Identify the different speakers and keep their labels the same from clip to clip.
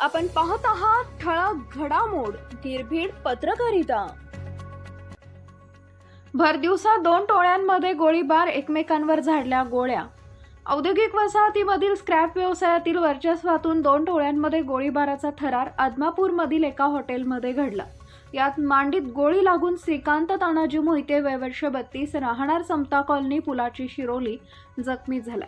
Speaker 1: आपण पाहत आहात ठळक घडामोड निर्भीड पत्रकारिता. भरदिवसा दोन टोळ्यांमध्ये गोळीबार एकमेकांवर झाडल्या गोळ्या. औद्योगिक वसाहतीमधील स्क्रॅप व्यवसायातील वर्चस्वातून दोन टोळ्यांमध्ये गोळीबाराचा थरार आदमापूरमधील एका हॉटेलमध्ये घडला. यात मांडीत गोळी लागून श्रीकांत तानाजी मोहिते वयवर्ष बत्तीस राहणार समता कॉलनी पुलाची शिरोली जखमी झाला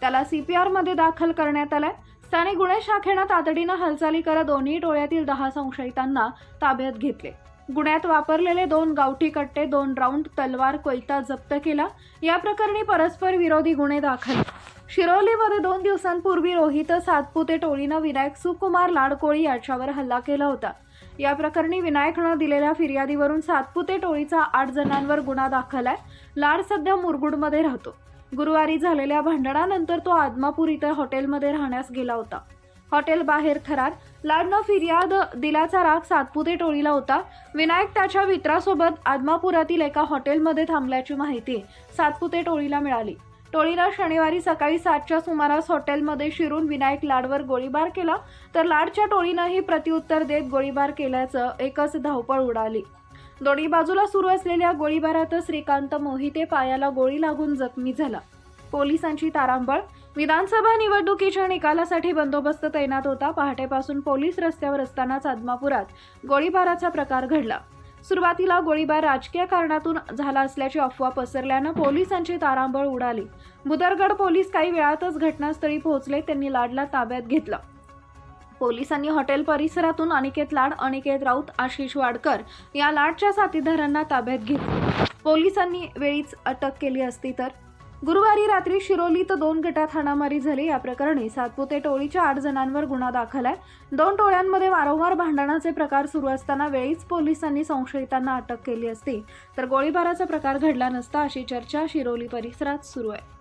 Speaker 1: त्याला सी पी आरमध्ये दाखल करण्यात आलाय. स्थानिक गुन्हे शाखेनं तातडीनं हालचाली करत दोन्ही टोळ्यातील दहा संशयितांना ताब्यात घेतले. गुन्ह्यात वापरलेले दोन गावठी कट्टे दोन राऊंड तलवार कोयता जप्त केला. या प्रकरणी परस्पर विरोधी गुन्हे दाखल. शिरोलीमध्ये दोन दिवसांपूर्वी रोहित सातपुते टोळीनं विनायक सुकुमार लाडकोळी याच्यावर हल्ला केला होता. या प्रकरणी विनायकनं दिलेल्या फिर्यादीवरून सातपुते टोळीचा आठ जणांवर गुन्हा दाखल आहे. लाड सध्या मुरगुडमध्ये राहतो. गुरुवारी झालेल्या भांडणानंतर तो आदमापूर इथं हॉटेलमध्ये राहण्यास गेला होता. हॉटेल बाहेर थरार लाडनं फिर्याद दिल्याचा राग सातपुते टोळीला होता. विनायक त्याच्या मित्रासोबत आदमापुरातील एका हॉटेलमध्ये थांबल्याची माहिती सातपुते टोळीला मिळाली. टोळीनं शनिवारी सकाळी सातच्या सुमारास हॉटेलमध्ये शिरून विनायक लाडवर गोळीबार केला तर लाडच्या टोळीनंही प्रत्युत्तर देत गोळीबार केल्याचं एकच धावपळ उडाली. दोन्ही बाजूला सुरू असलेल्या गोळीबारात श्रीकांत मोहिते पायाला गोळी लागून जखमी झाला. पोलिसांची तारांबळ. विधानसभा निवडणुकीच्या निकालासाठी बंदोबस्त तैनात होता. पहाटेपासून पोलीस रस्त्यावर असतानाच आदमापुरात गोळीबाराचा प्रकार घडला. सुरुवातीला गोळीबार राजकीय कारणातून झाला असल्याची अफवा पसरल्यानं पोलिसांची तारांबळ उडाली. बुदरगड पोलीस काही वेळातच घटनास्थळी पोहोचले. त्यांनी लाडला ताब्यात घेतलं. पोलिसांनी हॉटेल परिसरातून अनिकेत लाड अनिकेत राऊत आशिष वाडकर या लाडच्या साथीदारांना ताब्यात घेतले. पोलिसांनी वेळीच अटक केली असती तर गुरुवारी रात्री शिरोलीत दोन गटात हाणामारी झाली. या प्रकरणी सातपुते टोळीच्या आठ जणांवर गुन्हा दाखल आहे. दोन टोळ्यांमध्ये वारंवार भांडणाचे प्रकार सुरू असताना वेळीच पोलिसांनी संशयितांना अटक केली असती. तर गोळीबाराचा प्रकार घडला नसता अशी चर्चा शिरोली परिसरात सुरू आहे.